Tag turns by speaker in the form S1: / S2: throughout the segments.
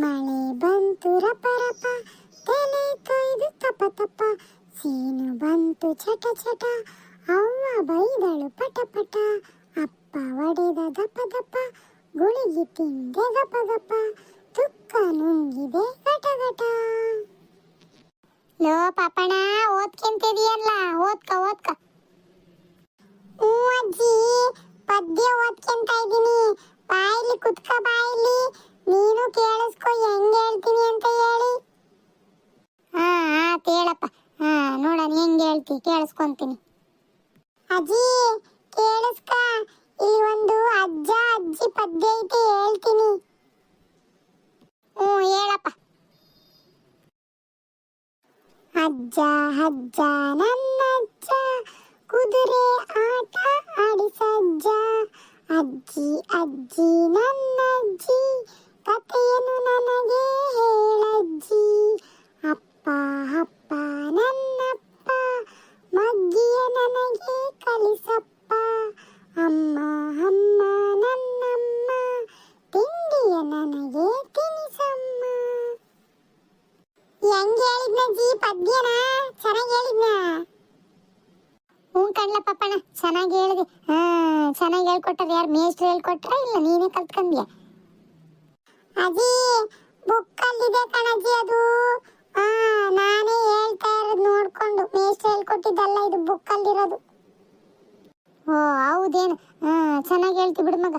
S1: ಮಳೆ ಬಂತು ರಪರಪ ರಪ ತಲೆ ತೊಯ್ದು ತಪ ತಪ ಸೀನು ಬಂತು ಚಟ ಚಟ ಅವ್ವ ಬೈದಳು ಪಟ ಪಟ ಅಪ್ಪ ಒಡೆದ ದಪ ದಪ ಗುಳಿಗೆ ತಿಂದೆ ಗಪ ಗಪ ತುಕ್ಕ ನುಂಗಿದೆ ಗಟ ಗಟ ಲೋ ಪಾಪಣ ಓದ್ಕೊಂತಿದೀಯಲ್ಲ ಓದ್ಕ ಓದ್ಕ. ಹ್ಞೂ ಅಜ್ಜಿ ಪದ್ಯ ಓದ್ಕೊಂತ ಇದ್ದೀನಿ. ಬಾಯಿಲಿ ಕುತ್ಕ ಬಾಯಿಲಿ. ನೀನು ಕೇಳಿಸ್ಕೊ, ಹೆಂಗ್ ಹೇಳ್ತೀನಿ ಅಂತ ಹೇಳಿ. ಹಾ ಆತ್ ಹೇಳಪ್ಪ ಹಾ, ನೋಡಣ, ಹೆಂಗ್ ಹೇಳ್ತಿ, ಕೇಳಿಸ್ಕೊಂತೀನಿ. ಅಜ್ಜಿ, ಕೇಳಿಸ್ಕ. ಇಲ್ಲಿ ಒಂದು ಅಜ್ಜ, ಅಜ್ಜಿ ಪದ್ಯ ಐತಿ, ಹೇಳ್ತೀನಿ. ಹ್ಞೂ, ಹೇಳಪ್ಪ. ಅಜ್ಜ ಅಜ್ಜ, ನನ್ನಜ್ಜ, ಕುದುರೆ ಆಟ ಆಡಿಸಜ್ಜ ಅಜ್ಜಿ ಅಜ್ಜಿ, ನನ್ನಜ್ಜಿ. ಕಥೆಯನ್ನು ನನಗೆ ಹೇಳಜ್ಜಿ. ಅಪ್ಪ ಅಪ್ಪ ನನ್ನಪ್ಪ ಮಗ್ಗಿಯ ನನಗೆ ಕಲಿಸಪ್ಪ ಅಮ್ಮ ಅಮ್ಮ ನನ್ನಮ್ಮ ತಿಂಡಿಯ ನನಗೆ ತಿನಿಸಮ್ಮ ಹೆಂಗ್ ಹೇಳಿದ್ನ ಜಿ ಪದ್ಯನ ಚೆನ್ನಾಗಿ ಹೇಳಿದ್ನ ಹ್ಞೂ ಕಣ್ಲ ಪಪ್ಪಣ ಚೆನ್ನಾಗಿ ಹೇಳಿದೆ ಹಾ ಚೆನ್ನಾಗಿ ಹೇಳ್ಕೊಟ್ಟಾರ ಯಾರು ಮೇಷ್ಟ್ರು ಹೇಳ್ಕೊಟ್ರ ಇಲ್ಲ ನೀನೇ ಕಲ್ತ್ಕೊಂಡ್ಯ ಅಜ್ಜಿ ಬುಕ್ಕಲ್ಲಿದೆ ಕಣಜ್ಜಿ ಅದು ಹಾ ನಾನೇ ಹೇಳ್ತಾ ಇರೋದು ನೋಡ್ಕೊಂಡು ಮೇಷ್ಟ್ರು ಹೇಳ್ಕೊಟ್ಟಿದ್ದಲ್ಲ ಇದು ಬುಕ್ಕಲ್ಲಿರೋದು ಓ ಹೌದೇನು ಹಾ ಚೆನ್ನಾಗಿ ಹೇಳ್ತಿ ಬಿಡು ಮಗ.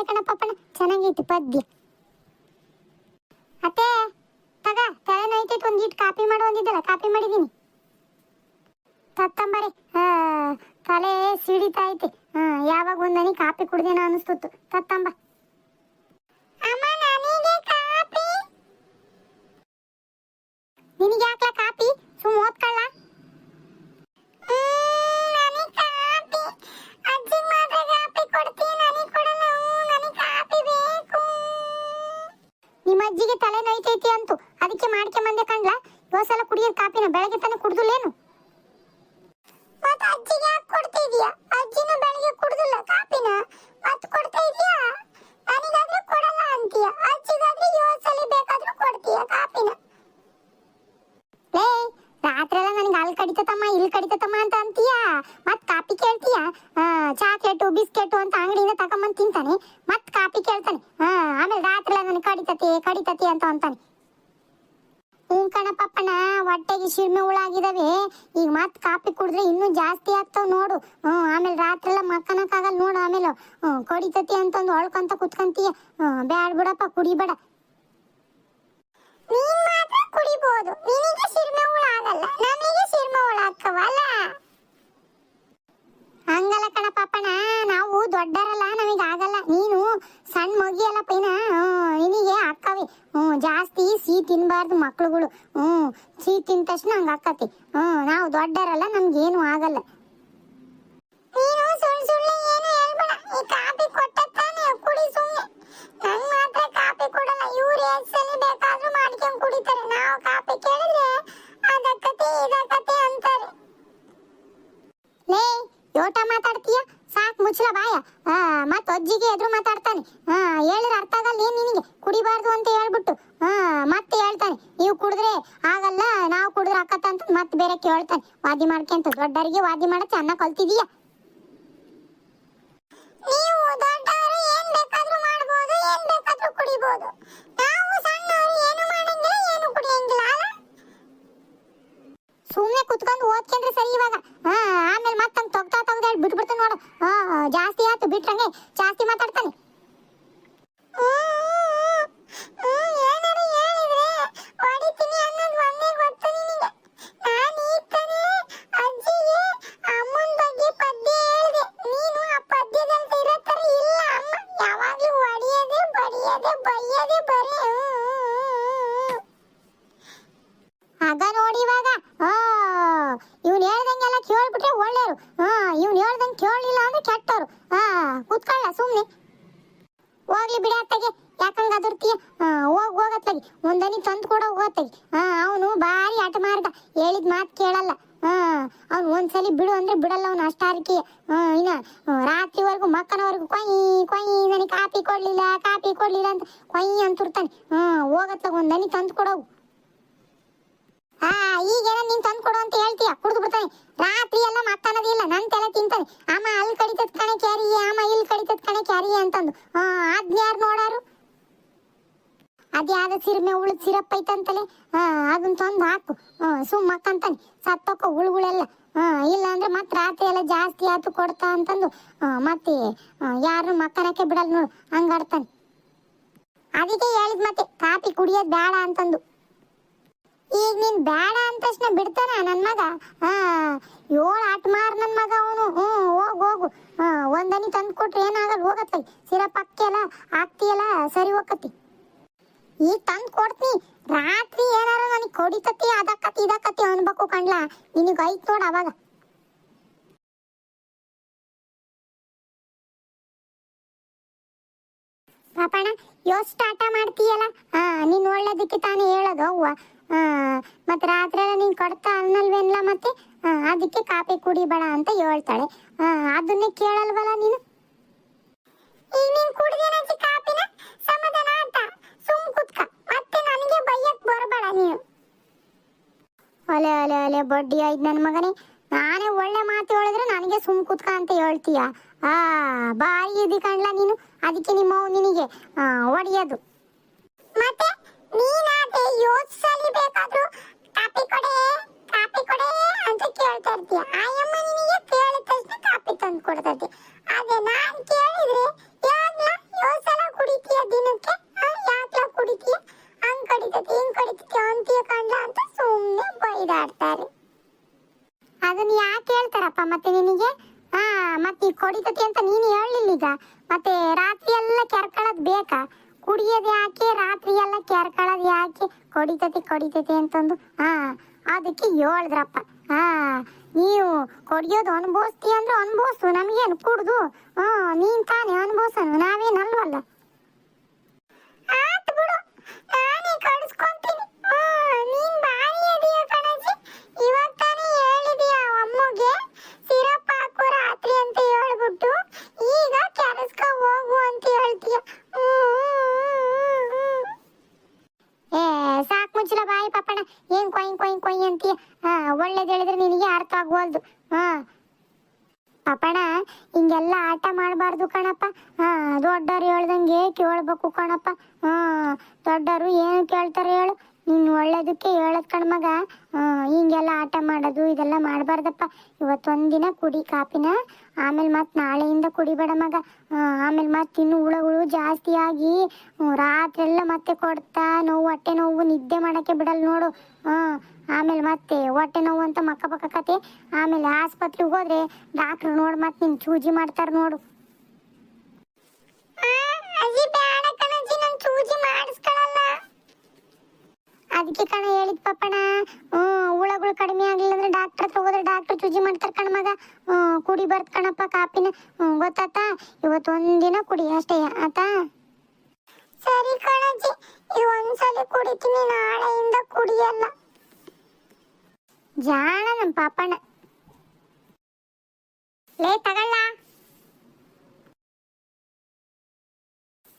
S1: ಚೆನ್ನಾಗದೆ ಕಣಪ್ಪನ ಚೆನ್ನಾಗೈತಿ ಪದ್ಯ. ಅತ್ತೆ, ತಗ ತಲೆ ಒಂದು ಒಂದಿಟ್ಟು ಕಾಪಿ ಮಾಡು ಒಂದಿದ್ದಲ್ಲ ಕಾಪಿ ಮಾಡಿದ್ದೀನಿ ತತ್ತಂಬರಿ ತಲೆ ಸಿಡಿತಾ ಐತೆ ಯಾವಾಗ ಒಂದನಿ ಕಾಪಿ ಕುಡ್ದೇನೋ ಅನಿಸ್ತಿತ್ತು ತತ್ತಂಬ ಅಮ್ಮ ನನಗೆ ಕಾಪಿ ನಿನಗೆ ಯಾಕ್ಲ ಕಾಪಿ ಸುಮ್ ಓದ್ಕೊಳ್ಳ ನಿಮ್ಮ ಅಜ್ಜಿಗೆ ತಲೆ ನೋಯ್ತೈತಿ ಅಂತು ಅದಕ್ಕೆ ಮಾಡ್ಕೆ ಬಂದೆ ಕಣ್ಲ ಇವತ್ತು ಸಲ ಕುಡಿಯೋದು ಕಾಪಿನ ಬೆಳಗ್ಗೆ ತಾನೇ ಕುಡ್ದುಲೇನು ಮತ್ತೆ ಅಜ್ಜಿಗೆ ಯಾಕೆ ಕೊಡ್ತಾ ಇದೀಯಾ ಅಜ್ಜಿನೂ ಬೆಳಗ್ಗೆ ಕುಡ್ದಿಲ್ಲ ಕಾಪಿನ ಮತ್ತೆ ಕೊಡ್ತಾ ಇದೀಯಾ ನನಗಾದ್ರೆ ಕೊಡಲ್ಲ ಅಂತೀಯ ಅಜ್ಜಿಗಾದ್ರೆ ಇವತ್ತು ಸಲ ಬೇಕಾದ್ರೂ ಕೊಡ್ತೀಯ ಕಾಪಿನ ಲೇ ರಾತ್ರಿ ಎಲ್ಲ ನನಗೆ ಅಲ್ಲಿ ಕಡಿತತಮ್ಮ ಇಲ್ಲಿ ಕಡಿತತಮ್ಮ ಅಂತ ಅಂತೀಯ ಮತ್ ಕಾಪಿ ಕೇಳ್ತೀಯ ಚಾಕ್ಲೇಟು ಬಿಸ್ಕೆಟು ಅಂತ ಅಂಗಡಿಯಿಂದ ತಗೊಂಬಂದ್ ತಿಂತಾನೆ. ಮತ್ ಕಾಪಿ ಕೇಳ್ತಾನೆ. ಆ, ಆಮೇಲೆ ರಾತ್ರಿ ನನಗೆ ಕಡಿತತಿ ಕಡಿತತಿ ಅಂತ ಅಂತಾನೆ. ಹ್ಞೂ ಕಣಪ್ಪಪ್ಪನ ಹೊಟ್ಟೆಗೆ ಶಿರ್ಮೆ ಹುಳಾಗಿದಾವೆ. ಈಗ ಮತ್ ಕಾಪಿ ಕುಡಿದ್ರೆ ಇನ್ನೂ ಜಾಸ್ತಿ ಆಗ್ತಾವ ನೋಡು. ಆಮೇಲೆ ರಾತ್ರಿ ಎಲ್ಲ ನೋಡು ಆಮೇಲೆ. ಹ್ಞೂ ಕಡಿತತಿ ಅಂತಂದು ಹೊಳ್ಕೊಂತ ಕುತ್ಕಂತೀಯ. ಹ್ಞೂ ಬ್ಯಾಡ್ ಬಿಡಪ್ಪ ಕುಡಿಬೇಡ. ನೀನ್ ಮಾತ್ರ ಕುಡಿಬಹುದು ನಿನಗೆ ಶಿರ್ಮೆ ಹುಳ ಆಗಲ್ಲ ನಮಗೆ ಶಿರ್ಮೆ ಹುಳ ಆಗ್ತವಲ್ಲ ಹಂಗಲ್ಲ ಕಣ ಪಾಪಣ ನಾವು ದೊಡ್ಡರಲ್ಲ, ನಮಗೆ ಆಗಲ್ಲ. ನೀನು ಸಣ್ಣ ಮಗಿ ಅಲ್ಲ ಪೈನ ನಿನಗೆ ಅಕ್ಕವಿ ಹ್ಞೂ, ಜಾಸ್ತಿ ಸಿಹಿ ತಿನ್ಬಾರ್ದು ಮಕ್ಳುಗಳು. ಹ್ಞೂ, ಸಿಹಿ ತಿಂದ ತಕ್ಷಣ ಹಂಗೆ ಅಕ್ಕತಿ ಹ್ಞೂ, ನಾವು ದೊಡ್ಡರಲ್ಲ, ನಮ್ಗೇನು ಆಗಲ್ಲ. ನೀನು ಸುಳ್ಳು ಸುಳ್ಳು ಏನು ಹೇಳ್ಬೇಡ. ಈ ಕಾಪಿ ಕೊಟ್ಟ ತಾನೇ, ಕುಡಿ ಸುಮ್ಮನೆ ನಂಗ್ ಮಾತ್ರ ಕಾಪಿ ಕೊಡಲ್ಲ. ಇವ್ರು ಎಷ್ಟ್ ಸಲ ಬೇಕಾದ್ರೂ ಮಾಡ್ಕೊಂಡು ಕುಡಿತಾರೆ. ನಾವು ಕಾಪಿ ಕೇಳಿದ್ರೆ, ಅದಕ್ಕತೆ, ಇದಕ್ಕತೆ ಅಂತಾರೆ. ಲೇ ಯೋಟ ಮಾತಾಡ್ತೀಯ? ಸಾಕ್ ಮುಚ್ಚಲ ಬಾಯ. ಮತ್ ಅಜ್ಜಿಗೆ ಎದುರು ಮಾತಾಡ್ತಾನೆ. ಹಾ ಹೇಳಿದ್ರೆ ಅರ್ಥ ಆಗಲ್ಲ ಏನ್ ನಿನಗೆ? ಕುಡಿಬಾರ್ದು ಅಂತ ಹೇಳ್ಬಿಟ್ಟು. ಹಾ ಮತ್ತೆ ಹೇಳ್ತಾನೆ. ನೀವು ಕುಡಿದ್ರೆ ಆಗಲ್ಲ, ನಾವು ಕುಡಿದ್ರೆ ಅಕ್ಕತ್ತ ಅಂತ ಮತ್ತೆ ಬೇರೆ ಕೇಳ್ತಾನೆ. ವಾದಿ ಮಾಡ್ಕೊಂತ ದೊಡ್ಡರಿಗೆ ವಾದಿ ಮಾಡಕ್ಕೆ ಅನ್ನ ಕಲ್ತಿದೀಯ? ನೀವು ದೊಡ್ಡವರು, ಏನ್ ಬೇಕಾದ್ರೂ ಮಾಡ್ಬೋದು, ಏನ್ ಬೇಕಾದ್ರೂ ಕುಡಿಬೋದು ನಾವು ಸಣ್ಣವರು ಏನು ಮಾಡಂಗಿಲ್ಲ ಏನು ಕುಡಿಯಂಗಿಲ್ಲ ಅಲ್ಲ ಸುಮ್ಮನೆ ಕುತ್ಕೊಂಡು ಓದ್ಕೊಂಡ್ರೆ ಸರಿ ಇವಾಗ. ಹಾ, ಆಮೇಲೆ ಮತ್ತೆ ತೊಗ್ತಾ ತೊಗ್ದ ಹೇಳಿ ಬಿಟ್ಬಿಡ್ತಾನೆ ನೋಡು. ಹಾ ಜಾಸ್ತಿ ಆಯ್ತು ಬಿಟ್ರಂಗೆ ಜಾಸ್ತಿ ಮಾತಾಡ್ತಾನೆ ಏನಾರು ಹೇಳಿದ್ರೆ ಹೊಡಿತೀನಿ ಅನ್ನೋದು ಒಂದೇ ಗೊತ್ತು ನಿನಗೆ ಮಗ ನೋಡಿ ಇವಾಗ ಆ ಇವ್ನು ಹೇಳ್ದಂಗೆಲ್ಲ ಕೇಳ್ಬಿಟ್ರೆ ಒಳ್ಳೆಯರು ಹಾ ಇವ್ನು ಹೇಳ್ದಂಗೆ ಕೇಳಲಿಲ್ಲ ಅಂದ್ರೆ ಕೆಟ್ಟವ್ರು ಹಾ ಕೂತ್ಕೊಳ್ಳ ಸುಮ್ಮನೆ ಹೋಗ್ಲಿ ಬಿಡಿ ಅತ್ತಗೆ ಯಾಕಂಗ ಅದರ್ತೀಯ ಹೋಗ್ ಹೋಗತ್ಲಾಗಿ ಒಂದನಿ ತಂದು ಕೂಡ ಹೋಗತ್ತಾಗಿ ಹಾ ಅವನು ಭಾರಿ ಆಟ ಮಾರ್ದ ಹೇಳಿದ ಮಾತು ಕೇಳಲ್ಲ ಹಾ ಅವ್ನು ಒಂದ್ಸಲಿ ಬಿಡು ಅಂದ್ರೆ ಬಿಡಲ್ಲ ಅವ್ನು ಇನ್ನ ರಾತ್ರಿವರೆಗೂ ಮಕ್ಕನವರೆಗೂ ಕೊಯ್ ಕೊಯ್, ನನಗೆ ಕಾಪಿ ಕೊಡ್ಲಿಲ್ಲ ಕಾಪಿ ಕೊಡ್ಲಿಲ್ಲ ಅಂತ ಕೊಯ್ ಅಂತಿರ್ತಾನೆ. ಹಾ ಹೋಗತ್ಲಾಗ ಒಂದನಿ ತಂದು ಕೊಡವು. ಹಾ, ಈಗೇನ ನೀನ್ ತಂದು ಕೊಡು ಅಂತ ಹೇಳ್ತೀಯ? ಕುಡ್ದು ಬಿಡ್ತಾನೆ. ರಾತ್ರಿ ಎಲ್ಲ ಮತ್ತನ್ನೋದಿಲ್ಲ ನನ್ ತಲೆ ತಿಂತಾನೆ. ಅಮ್ಮ ಅಲ್ಲಿ ಕಡಿತದ ಕಣೆ ಕ್ಯಾರಿ ಅಮ್ಮ ಇಲ್ಲಿ ಕಡಿತದ ಕಣೆ ಕ್ಯಾರಿ ಅಂತಂದು. ಹಾ ಅದ್ನ ಯಾರು ನೋಡಾರು? ಅದ್ಯಾವ್ದು ಸಿರಿಮೆ ಉಳಿದ ಸಿರಪ್ ಐತಂತಲೆ? ಅದನ್ನ ತಂದು ಹಾಕು. ಹಾ ಸುಮ್ ಮಕ್ಕಂತಾನೆ. ಸತ್ತೋಕ ಉಳುಗಳೆಲ್ಲ. ಹಾ, ಇಲ್ಲ ಅಂದ್ರೆ ಮತ್ತೆ ರಾತ್ರಿ ಎಲ್ಲ ಜಾಸ್ತಿ ಆತು ಕೊಡ್ತಾ ಅಂತಂದು. ಮತ್ತೆ ಯಾರು ಮಕ್ಕನಕ್ಕೆ ಬಿಡಲ್ಲ ನೋಡು ಹಂಗಾಡ್ತಾನೆ ಅದಕ್ಕೆ ಹೇಳಿದ್ ಮತ್ತೆ, ಕಾಫಿ ಕುಡಿಯೋದ್ ಬೇಡ ಅಂತಂದು. ಈಗ ನೀನ್ ಬೇಡ ಅಂದ ಬಿಡ್ತಾನ ನನ್ ಮಗ? ಹಾ ಏಳು ಆಟ ಮಾರ್ ನನ್ ಮಗ ಅವನು. ಹ್ಮ್ ಹೋಗ್, ಹೋಗು. ಒಂದನಿ ತಂದು ಕೊಟ್ರೆ ಏನಾಗಲ್ಲ ಹೋಗತ್ತೈ ಸಿರಪ್ ಪಕ್ಕೆಲ್ಲ ಹಾಕ್ತಿಯಲ್ಲ, ಸರಿ ಹೋಗತ್ತಿ. ಈಗ ತಂದು ಕೊಡ್ತೀನಿ. ರಾತ್ರಿ ಏನಾರ ನನಗೆ ಕೊಡಿತತಿ, ಅದಕ್ಕತಿ, ಇದಕ್ಕತಿ ಅನ್ಬೇಕು ಕಣ್ಲ. ನಿನಗೆ ಐತ್ ನೋಡ ಅವಾಗ. ಪಾಪಣ್ಣ, ಯೋಚ್ ಸ್ಟಾರ್ಟ ಮಾಡ್ತೀಯಲ್ಲ? ಹಾ, ನೀನ್ ಒಳ್ಳೇದಕ್ಕೆ ತಾನೇ ಹೇಳೋದು ಅವ್ವ. ಮತ್ತೆ ರಾತ್ರಿ ನೀನ್ ಕೊಡ್ತಾ ಅನ್ನಲ್ವೇನ್ಲ ಮತ್ತೆ? ಅದಕ್ಕೆ ಕಾಫಿ ಕುಡಿಬೇಡ ಅಂತ ಹೇಳ್ತಾಳೆ. ಅದನ್ನೇ ಕೇಳಲ್ವಲ್ಲ ನೀನು? ಈಗ ನೀನ್ ಕುಡ್ದೇನಜ್ಜಿ ಬರಬೇಡ ನೀನು. ಒಲೆ ಒಲೆ ಒಲೆ ಬಡ್ಡಿ ಆಯ್ತು ನನ್ನ ಮಗನೇ. ನಾನೇ ಒಳ್ಳೆ ಮಾತು ಹೇಳಿದ್ರೆ ನನಗೆ ಸುಮ್ ಕುತ್ಕ ಅಂತ ಹೇಳ್ತೀಯ? ಆ ಬಾರಿ ಇದಿ ಕಣ್ಲ ನೀನು? ಅದಕ್ಕೆ ನಿಮ್ಮ ನಿನಗೆ ಒಡೆಯೋದು. ಮತ್ತೆ ನೀನಾದ್ರೆ ಯೋಚಿಸಲಿ ಬೇಕಾದ್ರೂ, ಕಾಪಿ ಕೊಡೆ ಕಾಪಿ ಕೊಡೆ ಅಂತ ಕೇಳ್ತಾ ಇರ್ತೀಯ. ಆಯಮ್ಮ ನಿನಗೆ ಕೇಳಿದ ತಕ್ಷಣ ಕಾಪಿ ತಂದು ಕೊಡ್ತೈತಿ ಅದೇ ನಾನ್ ಕೇಳಿದ್ರೆ ಯಾಕ್ಲ ಯೋಸಲ ಕುಡಿತೀಯ ದಿನಕ್ಕೆ ಯಾಕ್ಲ ಕುಡಿತೀಯ ಹಂಗ್ ಕಡಿತೈತಿ ಹಿಂಗ್ ಕಡಿತೈತಿ ಅಂತೀಯ ಕಂಡ ಅಂತ ಸುಮ್ಮನೆ ಬೈದಾಡ್ತಾರೆ ಅದನ್ನ ಯಾಕೆ ಹೇಳ್ತಾರಪ್ಪ ಮತ್ತೆ ನಿನಗೆ ಹಾ ಮತ್ತೆ ಈ ಕೊಡಿತತಿ ಅಂತ ನೀನು ಹೇಳಲಿಲ್ಲ ಈಗ ಮತ್ತೆ ರಾತ್ರಿ ಎಲ್ಲ ಕೆರ್ಕೊಳ್ಳೋದು ಬೇಕಾ ಕುಡಿಯೋದು ಯಾಕೆ ರಾತ್ರಿ ಎಲ್ಲ ಕೆರ್ಕೊಳ್ಳೋದು ಯಾಕೆ ಕೊಡಿತತಿ ಕೊಡಿತತಿ ಅಂತಂದು ಹಾ ಅದಕ್ಕೆ ಹೇಳ್ದ್ರಪ್ಪ ಹಾ ನೀವು ಕುಡಿಯೋದು ಅನುಭವಿಸ್ತೀಯ ಅಂದ್ರೆ ಅನುಭವಿಸು, ನಮಗೇನು ಕುಡ್ದು ಹಾ ನೀನ್ ತಾನೇ ಅನುಭವಿಸೋನು ಅಂತ ಹೇಳ್ತೀಯ. ಏ, ಸಾಕು ಮುಚ್ಚಲ ಬಾಯಿ ಏನ್ ಕೊಯ್ ಕೊಯ್ ಕೊಯ್ ಅಂತೀಯ? ಹಾ ಒಳ್ಳೇದ್ ಹೇಳಿದ್ರೆ ನಿನಗೆ ಅರ್ಥ ಆಗೋಲ್ದು ಹಾ. ಪಾಪಣ ಹಿಂಗೆಲ್ಲ ಆಟ ಮಾಡಬಾರ್ದು ಕಣಪ್ಪ. ಹಾ, ದೊಡ್ಡವ್ರು ಹೇಳ್ದಂಗೆ ಕೇಳ್ಬೇಕು ಕಣಪ್ಪ. ಹಾ, ದೊಡ್ಡವರು ಏನು ಕೇಳ್ತಾರೆ ಹೇಳು. ನೀನು ಒಳ್ಳೇದಕ್ಕೆ ಹೇಳದ್ ಕಣ್ಮಗ ಹಿಂಗೆಲ್ಲ ಆಟ ಮಾಡೋದು ಇದೆಲ್ಲ ಮಾಡಬಾರ್ದಪ್ಪ. ಇವತ್ತೊಂದಿನ ಕುಡಿ ಕಾಪಿನ, ಆಮೇಲೆ ಮತ್ತೆ ನಾಳೆಯಿಂದ ಕುಡಿಬೇಡ ಮಗ. ಆಮೇಲೆ ಮತ್ತೆ ಇನ್ನು ಹುಳಗಳು ಜಾಸ್ತಿ ಆಗಿ ರಾತ್ರೆಲ್ಲ ಮತ್ತೆ ಕೊಡ್ತಾ ನೋವು, ಹೊಟ್ಟೆ ನೋವು, ನಿದ್ದೆ ಮಾಡಕ್ಕೆ ಬಿಡಲ್ಲ ನೋಡು. ಹಾಂ ಆಮೇಲೆ ಮತ್ತೆ ಹೊಟ್ಟೆ ನೋವು ಅಂತ ಮಕ್ಕ ಪಕ್ಕ ಕತೆ. ಆಮೇಲೆ ಆಸ್ಪತ್ರೆಗೆ ಹೋದ್ರೆ ಡಾಕ್ಟ್ರು ನೋಡು ಮತ್ತೆ ನಿನ್ನ ಚೂಜಿ ಮಾಡ್ತಾರೆ ನೋಡು ಅಜ್ಜಿ ಬೇಡ ಕಣಜ್ಜಿ ನನ್ ಚೂಜಿ ಮಾಡಿಸ್ಕೊಳಲ್ಲ ಅದಕ್ಕೆ ಕಣ ಹೇಳಿದ್ ಪಪ್ಪಣ ಹ್ಮ್ ಹುಳಗಳು ಕಡಿಮೆ ಆಗ್ಲಿಲ್ಲ ಅಂದ್ರೆ ಡಾಕ್ಟರ್ ಹತ್ರ ಹೋದ್ರೆ ಡಾಕ್ಟರ್ ಚೂಜಿ ಮಾಡ್ತಾರ ಕಣ ಮಗ. ಹ್ಮ್ ಕುಡಿ ಬರ್ತ್ ಕಣಪ್ಪ ಕಾಪಿನ. ಹ್ಮ್ ಗೊತ್ತಾತ? ಇವತ್ತು ಒಂದಿನ ಕುಡಿ, ಅಷ್ಟೇ, ಆತಾ? ಸರಿ ಕಣಜ್ಜಿ ಈ ಒಂದ್ಸಲಿ ಕುಡಿತೀನಿ, ನಾಳೆಯಿಂದ ಕುಡಿಯಲ್ಲ. ಜಾಣ ನಮ್ ಪಾಪಣ್ಣ ಲೇ, ತಗಳ್ಳ.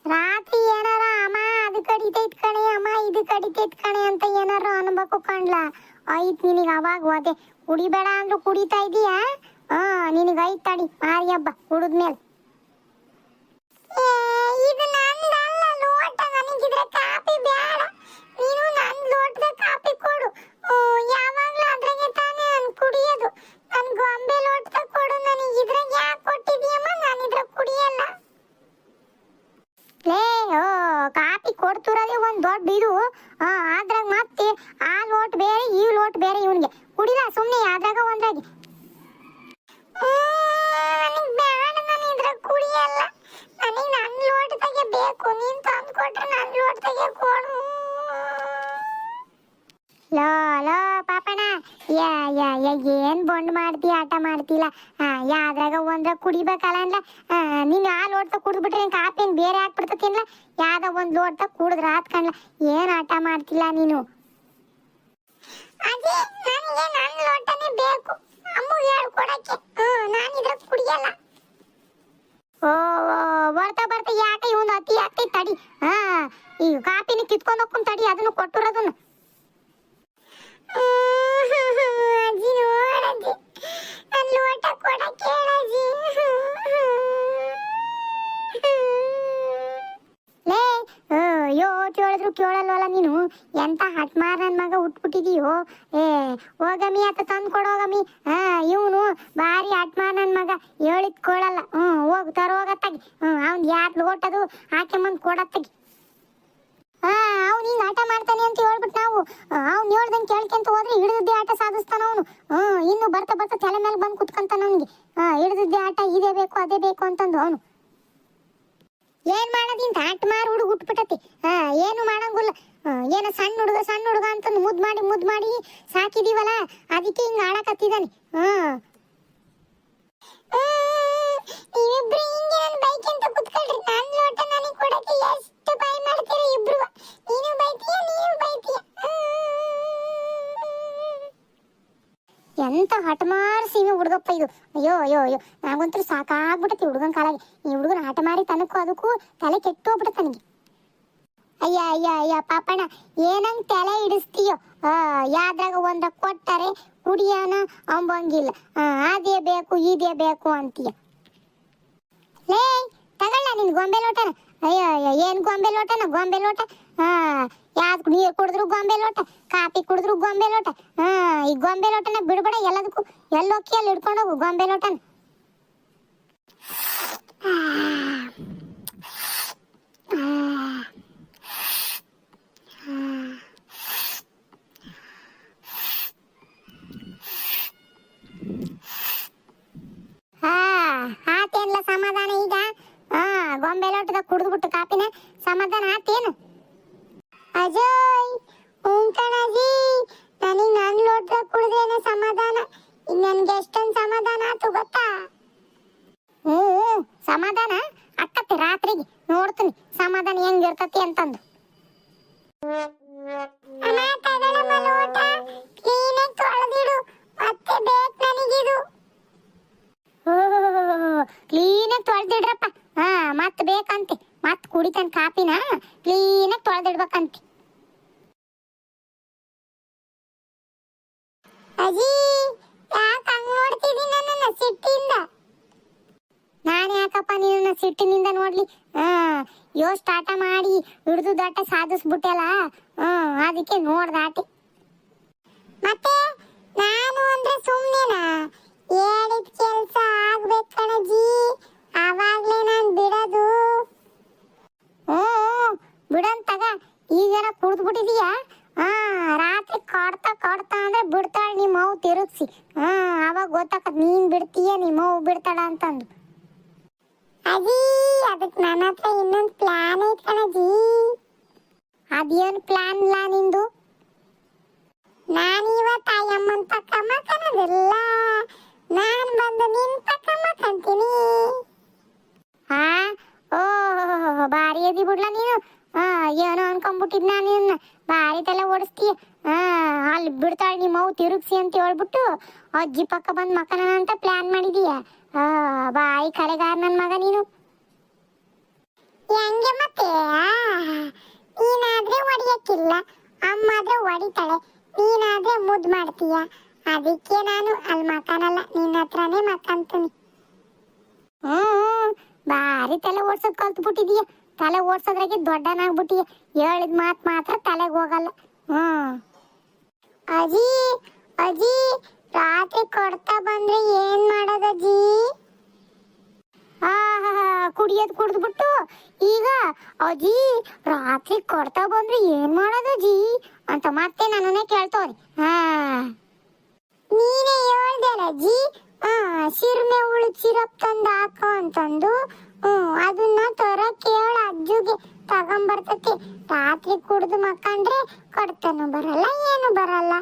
S1: ರಾತ್ರಿ ಏನಾರ ಅಮ್ಮ ಅದು ಕಡಿತೈತ್ ಕಣೆ, ಅಮ್ಮ ಇದು ಕಡಿತೈತ್ ಕಣೆ ಅಂತ ಏನಾರ ಅನ್ಬೇಕು ಕಣ್ಲ. ಐತ್ ನಿನಗೆ ಅವಾಗ ಹೋದೆ. ಕುಡಿಬೇಡ ಅಂದ್ರು ಕುಡಿತಾ ಇದೀಯಾ? ಹಾ, ನಿನಗ್ ಐತ್ ತಡಿ. ಮಾರಿ ಹಬ್ಬ ಕುಡಿದ್ಮೇಲೆ ಕಾಪಿ ಬೇಡ ನೀನು ನನ್ ಲೋಟದ ಕಾಪಿ ಕೊಡು. ಕಾಪಿ ಕೊಡ್ತಿರೋದೇ ಒಂದ್ ದೊಡ್ಡ ಇದು. ಅದ್ರಾಗ ಮತ್ತೆ ಆ ಲೋಟ್ ಬೇರೆ ಈ ಲೋಟ್ ಬೇರೆ ಇವನ್ಗೆ. ಕುಡಿಲ ಸುಮ್ನೆ ಅದ್ರಾಗ ಒಂದಾಗಿ. ಲೋ ಲೋ ಪಾಪಣ್ಣ. ಯಾ ಯಾ ಯಾ ಏನ್ ಬೊಂಡ್ ಮಾಡ್ತಿ ಆಟ ಮಾಡ್ತಿಲ್ಲ ಆ, ಯಾವ್ದ್ರಾಗ ಒಂದ್ರಾಗ ಕುಡಿಬೇಕಲ್ಲ ಅಂದ್ರ ಆ, ನೀನ್ ಆ ಲೋಟ ಕುಡಿದ್ಬಿಟ್ರೆ ಕಾಪಿ ಏನ್ ಬೇರೆ ಹಾಕ್ಬಿಡ್ತತಿನ್ಲ ಯಾವ್ದ ಒಂದ್ ಲೋಟ ಕುಡಿದ್ರ ಕಣ್ಲ. ಏನ್ ಆಟ ಮಾಡ್ತಿಲ್ಲ ನೀನು? ಅದೇ ನನಗೆ ನನ್ನ ಲೋಟನೇ ಬೇಕು. ಅಮ್ಮ ಹೇಳ್ಕೊಡಕ್ಕೆ. ಹ್ಮ್ ನಾನು ಇದ್ರ ಕುಡಿಯಲ್ಲ. ಓ ಓ, ಬರ್ತಾ ಬರ್ತಾ ಯಾಕೆ ಇವನು ಅತಿ ಆಗ್ತೈತಿ ತಡಿ. ಹಾ ಈ ಕಾಪಿನ ಕಿತ್ಕೊಂಡು ಹೋಗ್ಕೊಂಡು ತಡಿ ಅದನ್ನು ಕೊಟ್ಟಿರೋದನ್ನು. ಅಜ್ಜಿ ನೋಡಜ್ಜಿ. ನನ್ನ ಲೋಟ ಕೊಡಕ್ಕೆ ಹೇಳಜ್ಜಿ. ಯೋಟ್ ಕೇಳಿದ್ರು ಕೇಳಲ್ವಲ್ಲ ನೀನು? ಎಂತ ಹಟ್ಮಾರ್ ನನ್ ಮಗ ಉಟ್ಬಿಟ್ಟಿದೀಯೋ ಏ, ಹೋಗಮಿ ಆತ, ತಂದು ಕೊಡೋಗಮಿ ಹಾ, ಇವನು ಭಾರಿ ಹಟ್ಮಾರ್ ನನ್ ಮಗ. ಹೇಳಿದ್ ಕೊಡಲ್ಲ ಹ್ಮ್ ಹೋಗ್ ತರೋಗತ್ತಾಗಿ ಹ್ಮ್ ಅವ್ನ್ ಯಾತ್ ಲೋಟದು? ಹಾಕೆಂಬಂದ್ ಕೊಡತ್ತಾಗಿ ಅವ್ನು ಹಿಂಗ್ ಆಟ ಮಾಡ್ತಾನೆ ಅಂತ ಹೇಳ್ಬಿಟ್ಟು ನಾವು ಅವ್ನು ಹೇಳ್ದಂಗೆ ಕೇಳ್ಕೊಂತ ಹೋದ್ರೆ ಹಿಡಿದುದ್ದೇ ಆಟ ಸಾಧಿಸ್ತಾನ ಅವನು. ಹ್ಞೂ, ಇನ್ನು ಬರ್ತಾ ಬರ್ತಾ ತಲೆ ಮೇಲೆ ಬಂದು ಕುತ್ಕೊಂತಾನ ಅವ್ನಿಗೆ. ಹಿಡಿದಿದ್ದೆ ಆಟ, ಇದೇ ಬೇಕು, ಅದೇ ಬೇಕು ಅಂತಂದು ಅವನು. ಏನ್ ಮಾಡೋದಿಂತ ಹಾಟ್ ಮಾರು ಹುಡುಗ ಹುಟ್ಬಿಟ್ಟತಿ ಹಾ ಏನು ಮಾಡಂಗಿಲ್ಲ. ಏನ ಸಣ್ಣ ಹುಡುಗ ಸಣ್ಣ ಹುಡುಗ ಅಂತ ಮುದ್ ಮಾಡಿ ಮುದ್ ಮಾಡಿ ಸಾಕಿದೀವಲ್ಲ, ಅದಕ್ಕೆ ಹಿಂಗ ಆಡಕತ್ತಿದಾನೆ ಹ್ಮ್ ಇಬ್ರು ಹಿಂಗೆ ಬೈಕ್ ಅಂತ ಕುತ್ಕೊಳ್ರಿ. ನನ್ನ ಲೋಟ ನನಗೆ ಕೊಡಕ್ಕೆ ಎಷ್ಟು ಬಾಯ್ ಮಾಡ್ತೀರಿ ಇಬ್ರು. ನೀನು ಬೈತೀಯ ಎಂತ ಹಠಮಾರ್ ಸೀಮೆ ಹುಡುಗಪ್ಪ ಇದು. ಅಯ್ಯೋ ಅಯ್ಯೋ ಅಯ್ಯೋ. ನನಗಂತೂ ಸಾಕಾಗ್ಬಿಟ್ಟತಿ ಹುಡುಗನ ಕಾಲಾಗಿ. ಈ ಹುಡುಗನ ಹಠ ಮಾಡಿ ತನಕ್ಕೂ ಅದಕ್ಕೂ ತಲೆ ಕೆಟ್ಟು ಹೋಗ್ಬಿಡುತ್ತೆ ನನಗೆ ಅಯ್ಯ ಅಯ್ಯ ಅಯ್ಯ, ಪಾಪಣ್ಣ, ಏನಂಗ್ ತಲೆ ಹಿಡಿಸ್ತೀಯೋ? ಆ, ಯಾವ್ದ್ರಾಗ ಒಂದ ಕೊಟ್ಟರೆ ಕುಡಿಯಾನ ಅಂಬಂಗಿಲ್ಲ. ಅದೇ ಬೇಕು, ಇದೇ ಬೇಕು ಅಂತೀಯ. ಲೇ, ತಗೊಳ್ಳ ನಿನ್ ಗೊಂಬೆ ಲೋಟನ. ಅಯ್ಯೋ ಅಯ್ಯೋ, ಏನ್ ಗೊಂಬೆ ಲೋಟನ? ಗೊಂಬೆ ಲೋಟ? ಹಾ, ಯಾವ್ದು ನೀರು ಕುಡಿದ್ರು ಗೊಂಬೆ ಲೋಟ ಕಾಫಿ ಕುಡಿದ್ರು ಗೊಂಬೆ ಲೋಟ ಹಾ, ಈ ಗೊಂಬೆ ಲೋಟನ ಬಿಡ್ಬೇಡ, ಎಲ್ಲದಕ್ಕೂ ಎಲ್ಲೋಕ್ಕಿ ಅಲ್ಲಿ ಹಿಡ್ಕೊಂಡು ಹೋಗು ಗೊಂಬೆ ಲೋಟನ ಸಮಾಧಾನ ಈಗ? ಹಾ ಗೊಂಬೆ ಲೋಟದ ಕುಡಿದ್ಬಿಟ್ಟು ಕಾಪಿನ ಸಮಾಧಾನ ಆತೇನು? ಅಜಯ್ ಉಂಕಣಜಿ ನನಗೆ ನನ್ ಲೋಟದ ಕುಡಿದೇನೆ ಸಮಾಧಾನ. ಈಗ ನನ್ಗೆ ಎಷ್ಟೊಂದು ಸಮಾಧಾನ ಆತು ಗೊತ್ತಾ? ಹ್ಞೂ ಸಮಾಧಾನ? ಅಕ್ಕತ್ತೆ, ರಾತ್ರಿಗೆ ನೋಡ್ತೀನಿ ಸಮಾಧಾನ ಹೆಂಗಿರ್ತತಿ ಅಂತಂದು. ಕ್ಲೀನಾಗಿ ಮತ್ತೆ ತೊಳೆದಿಡ್ರಪ್ಪ. ಹಾ ಮತ್ ಬೇಕಂತೆ. ಮತ್ ಕುಡಿತಾನ ಕಾಪಿನ ಕ್ಲೀನಾಗಿ ತೊಳೆದಿಡ್ಬೇಕಂತ. ಅಜ್ಜಿ ಯಾಕೆ ಹಂಗ್ ಸಿಟ್ಟಿಂದ? ನಾನು ಯಾಕಪ್ಪ ನಿನ್ನ ಸಿಟ್ಟಿನಿಂದ ನೋಡ್ಲಿ? ಹಾ ಯೋಸ್ಟ್ ಆಟ ಮಾಡಿ ಹಿಡಿದು ದಾಟ ಸಾಧಿಸ್ಬಿಟ್ಟೆಲ್ಲ? ಹ್ಮ್ ಅದಕ್ಕೆ ನೋಡ್ದಾಟಿ ಮತ್ತೆ, ನಾನು ಅಂದ್ರೆ ಸುಮ್ನೆನಾ? ಹೇಳಿದ ಕೆಲ್ಸ ಆಗ್ಬೇಕು ಕಣಜಿ. ನಾನು ಬಿಡೋದು. ಹ್ಮ್ ಬಿಡನ್ ತಗ, ಈಗೇನ ಕುಡ್ದು ಬಿಟ್ಟಿದೀಯ ಹಾ, ರಾತ್ರಿ ಕಾಡ್ತಾ ಕಾಡ್ತಾ ಅಂದ್ರೆ ಬಿಡ್ತಾಳ ನಿಮ್ಮ ಅವು ತಿರುಗ್ಸಿ. ಹಾ ಅವಾಗ ಗೊತ್ತಾಕತ್ ನೀನ್ ಬಿಡ್ತೀಯ ನಿಮ್ಮ ಅವು ಬಿಡ್ತಾಳ ಅಂತಂದು. ಅಜಿ, ಅದಕ್ ನನ್ನ ಹತ್ರ ಇನ್ನೊಂದು ಪ್ಲಾನ್ ಐತ್ ಕಣಜಿ. ಅದೇನ್ ಪ್ಲಾನ್ ಇಲ್ಲ ನಿಂದು? ನಾನೀವ ತಾಯಮ್ಮನ್ ಪಕ್ಕ ಮಕ್ಕನದಿಲ್ಲ. ನಾನ್ ಬಂದು ನಿನ್ ಪಕ್ಕ ಮಕ್ಕಂತೀನಿ. ಹಾ ಓ ಬಾರಿ ಅದಿ ಬಿಡ್ಲ ನೀನು. ಹಾ ಏನೋ ಅನ್ಕೊಂಡ್ಬಿಟ್ಟಿದ್ ನಾನು ನಿನ್ನ. ಬಾರಿ ತಲೆ ಓಡಿಸ್ತಿ. ಹಾ ಅಲ್ಲಿ ಬಿಡ್ತಾಳೆ ನಿಮ್ಮ ಅವು ತಿರುಗ್ಸಿ ಅಂತ ಹೇಳ್ಬಿಟ್ಟು ಅಜ್ಜಿ ಪಕ್ಕ ಬಂದ್ ಮಕ್ಕನ ಅಂತ ಪ್ಲಾನ್ ಮಾಡಿದೀಯ. ಹಾ ಬಾಯಿ ಕಲೆಗಾರ ನನ್ ಮಗ ನೀನು. ಹೆಂಗೆ ಮತ್ತೆ? ನೀನಾದ್ರೆ ಹೊಡಿಯಕ್ಕಿಲ್ಲ ಅಮ್ಮ ಆದ್ರೆ ಹೊಡಿತಾಳೆ ನೀನಾದ್ರೆ ಮುದ್ದು ಮಾಡ್ತೀಯ. ಅದಕ್ಕೆ ನಾನು ಅಲ್ಲಿ ಮಕ್ಕನಲ್ಲ ನಿನ್ನ ಹತ್ರನೇ ಮಕ್ಕಂತೀನಿ ಬಾರಿ ತಲೆ ಓಡ್ಸೋದ್ ಕಲ್ತು ಬಿಟ್ಟಿದೀಯ ತಲೆ ಓಡ್ಸೋದ್ರಾಗೆ ದೊಡ್ಡನಾಗ್ಬಿಟ್ಟಿಯ. ಹೇಳಿದ ಮಾತ್ ಮಾತ್ರ ತಲೆಗೆ ಹೋಗಲ್ಲ. ಹ್ಮ್. ಅಜ್ಜಿ ಅಜ್ಜಿ ರಾತ್ರಿ ಕೊಡ್ತಾ ಬಂದ್ರೆ ಏನ್ ಮಾಡೋದಜ್ಜಿ ಆಹಾ, ಕುಡಿಯೋದ್ ಕುಡ್ದ್ಬಿಟ್ಟು. ಈಗ ಅಜ್ಜಿ ರಾತ್ರಿ ಕೊಡ್ತಾ ಬಂದ್ರೆ ಏನ್ ಮಾಡೋದ ಅಜ್ಜಿ ಅಂತ ಮತ್ತೆ ನನ್ನನ್ನೇ ಕೇಳ್ತವ್ರಿ ಹಾ. ನೀನೇ ಹೇಳ್ದಲ್ಲ ಅಜ್ಜಿ ಹಾ ಸಿರ್ಮೆ ಸಿರಪ್ ತಂದು ಹಾಕೋ ಅಂತಂದು ಹ್ಮ್ ಅದನ್ನ ತೊರ ಹೇಳ ಅಜ್ಜುಗೆ ತಗೊಂಬರ್ತತಿ. ರಾತ್ರಿ ಕುಡ್ದು ಮಕ್ಕಂಡ್ರೆ ಕಡ್ತನು ಬರಲ್ಲ, ಏನು ಬರಲ್ಲ.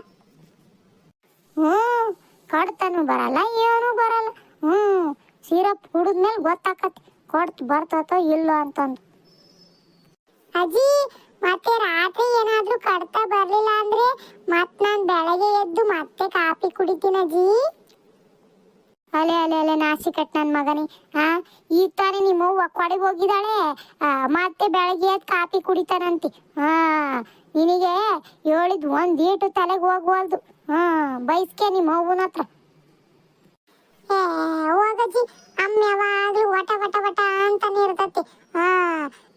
S1: ಹ್ಮ್ ಕಡ್ತನು ಬರಲ್ಲ, ಏನು ಬರಲ್ಲ. ಹ್ಮ್ ಸಿರಪ್ ಕುಡಿದ್ಮೇಲೆ ಗೊತ್ತಾಕತಿ, ಕೊಡ್ತು ಬರ್ತತೋ ಇಲ್ಲೋ ಅಂತಂದು. ಅಜ್ಜಿ, ಮತ್ತೆ ರಾತ್ರಿ ಏನಾದ್ರೂ ಕಡ್ತಾ ಬರ್ಲಿಲ್ಲ ಅಂದ್ರೆ ಮತ್ ನಾನ್ ಬೆಳಗ್ಗೆ ಎದ್ದು ಮತ್ತೆ ಕಾಫಿ ಕುಡಿತೀನಿ ಅಜ್ಜಿ. ಅಲೆ ಅಲೆ ಅಲೆ ನಾಸಿ ಕಟ್ ನನ್ ಮಗನಿ. ಹಾ ಈಗ ತಾನೇ ನಿಮ್ಮ ಅವ್ವ ಕೊಡೆಗೆ ಹೋಗಿದ್ದಾಳೆ? ಆ, ಮತ್ತೆ ಬೆಳಗ್ಗೆ ಎದ್ದು ಕಾಫಿ ಕುಡಿತಾನಂತಿ. ಹಾ ನಿನಗೆ ಹೇಳಿದ್ ಒಂದ್ ಏಟು ತಲೆಗೆ ಹೋಗ್ವಲ್ದು ಹಾ ಬೈಸ್ಕೆ ನಿಮ್ಮ ಅವ್ವನ ಹತ್ರ. ಹೋಗಜ್ಜಿ ಅಮ್ಮ ಯಾವಾಗ್ಲೂ ವಟ ವಟ ವಟ ಅಂತಾನೆ ಇರ್ತತಿ. ಹಾ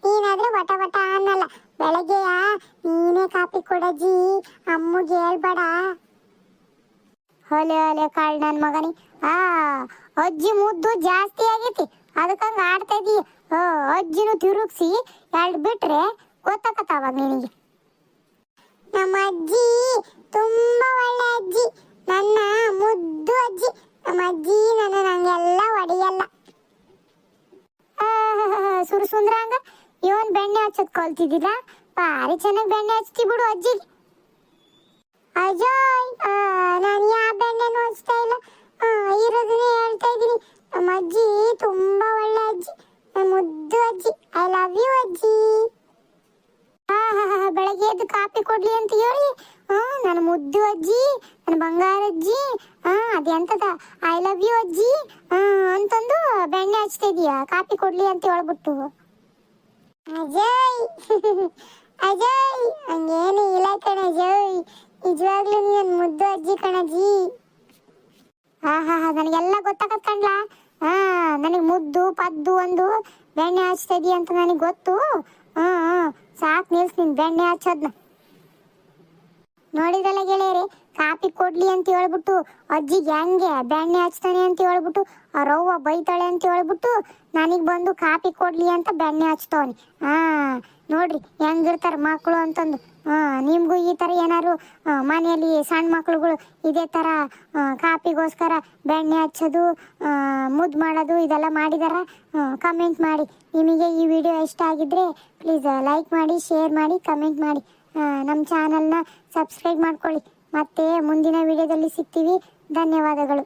S1: ನೀನಾದ್ರೆ ವಟ ವಟ ಅನ್ನಲ್ಲ. ಬೆಳಗ್ಗೆಯ ನೀನೇ ಕಾಫಿ ಕೊಡಜ್ಜಿ ಅಮ್ಮಗೆ ಹೇಳ್ಬೇಡ. ಹೊಲೆ ಹೊಲೆ ಕಾಳು ನನ್ ಮಗನಿ. ಆ ಅಜ್ಜಿ ಮುದ್ದು ಜಾಸ್ತಿ ಆಗೈತಿ. ಅದಕ್ಕಂಗ ಆಡ್ತಾ ಇದೀಯ. ಅಜ್ಜಿನೂ ತಿರುಗ್ಸಿ ಎರಡು ಬಿಟ್ರೆ ಗೊತ್ತಾಕತ್ತಾವಾಗ ನಿನಗೆ. ನಮ್ಮ ಅಜ್ಜಿ ತುಂಬಾ ಒಳ್ಳೆ ಅಜ್ಜಿ. ನನ್ನ ಮುದ್ದು ಅಜ್ಜಿ. ನಮ್ಮ ಅಜ್ಜಿ ನನ್ನ ನಂಗೆಲ್ಲ ಒಡೆಯಲ್ಲ. ಸುರು ಸುಂದ್ರಂಗ ಇವನ್ ಬೆಣ್ಣೆ ಹಚ್ಚದ್ ಕಲ್ತಿದ್ದಿಲ್ಲ? ಭಾರಿ ಚೆನ್ನಾಗಿ ಬೆಣ್ಣೆ ಹಚ್ತಿ ಬಿಡು ಅಜ್ಜಿಗೆ. ಅಜಯ್ ನಾನು ಯಾವ ಬೆಣ್ಣೆನೂ ಹಚ್ತಾ ಇಲ್ಲ. ಇರೋದನ್ನೇ ಹೇಳ್ತಾ ಇದ್ದೀನಿ. ನಮ್ಮ ಅಜ್ಜಿ ತುಂಬಾ ಒಳ್ಳೆ ಅಜ್ಜಿ. ನಮ್ಮ ಮುದ್ದು ಅಜ್ಜಿ. ಐ ಲವ್ ಯು ಅಜ್ಜಿ. ಬೆಳಗ್ಗೆ ಎದ್ದು ಕಾಫಿ ಕೊಡ್ಲಿ ಅಂತ ಹೇಳಿ. ನನ್ನ ಮುದ್ದು ಅಜ್ಜಿ, ನನ್ನ ಬಂಗಾರ ಅಜ್ಜಿ. ಅದೆಂತದ ಐ ಲವ್ ಯು ಅಜ್ಜಿ. ಅಂತಂದು ಬೆಣ್ಣೆ ಹಚ್ತಾ ಇದೀಯಾ? ಕಾಫಿ ಕೊಡ್ಲಿ ಅಂತ ಹೇಳ್ಬಿಟ್ಟು. ಅಜಯ್. ಅಜಯ್. ಹಂಗೇನು ಇಲ್ಲ ಅಜಯ್. ನಿಜವಾಗ್ಲೂ ನೀನ್ ಮುದ್ದು ಅಜ್ಜಿ ಕಣಜ್ಜಿ. ಹಾ ಹಾ ಹಾ, ನನಗೆಲ್ಲ ಗೊತ್ತಾಗತ್ ಕಣ್ಲ? ಹಾ, ನನಗೆ ಮುದ್ದು, ಪದ್ದು ಒಂದು ಬೆಣ್ಣೆ ಹಚ್ತಾ ಇದೀಯ ಅಂತ ನನಗೆ ಗೊತ್ತು. ಹಾ ಸಾಕ್ ನಿಲ್ಸ್ ನಿನ್ ಬೆಣ್ಣೆ ಹಚ್ಚೋದ್ನ. ನೋಡಿದಲ್ಲ ಗೆಳೆಯರೇ, ಕಾಪಿ ಕೊಡ್ಲಿ ಅಂತ ಹೇಳ್ಬಿಟ್ಟು ಅಜ್ಜಿಗೆ ಹೆಂಗೆ ಬೆಣ್ಣೆ ಹಚ್ತಾನೆ ಅಂತ ಹೇಳ್ಬಿಟ್ಟು ಅವ್ರವ್ವ ಬೈತಾಳೆ ಅಂತ ಹೇಳ್ಬಿಟ್ಟು, ನನಗೆ ಬಂದು ಕಾಪಿ ಕೊಡ್ಲಿ ಅಂತ ಬೆಣ್ಣೆ ಹಚ್ತವನಿ. ಹಾ, ನೋಡ್ರಿ ಹೆಂಗಿರ್ತಾರ ಮಕ್ಕಳು ಅಂತಂದು. ನಿಮ್ಗೂ ಈ ಥರ ಏನಾದ್ರು ಮನೆಯಲ್ಲಿ ಸಣ್ಣ ಮಕ್ಳುಗಳು ಇದೇ ಥರ ಕಾಪಿಗೋಸ್ಕರ ಬೆಣ್ಣೆ ಹಚ್ಚೋದು ಮುದ್ದು ಮಾಡೋದು ಇದೆಲ್ಲ ಮಾಡಿದಾರ? ಕಮೆಂಟ್ ಮಾಡಿ. ನಿಮಗೆ ಈ ವಿಡಿಯೋ ಇಷ್ಟ ಆಗಿದ್ದರೆ ಪ್ಲೀಸ್ ಲೈಕ್ ಮಾಡಿ ಶೇರ್ ಮಾಡಿ ಕಮೆಂಟ್ ಮಾಡಿ. ನಮ್ಮ ಚಾನಲ್ನ ಸಬ್ಸ್ಕ್ರೈಬ್ ಮಾಡ್ಕೊಳ್ಳಿ. ಮತ್ತೆ ಮುಂದಿನ ವಿಡಿಯೋದಲ್ಲಿ ಸಿಗ್ತೀವಿ. ಧನ್ಯವಾದಗಳು.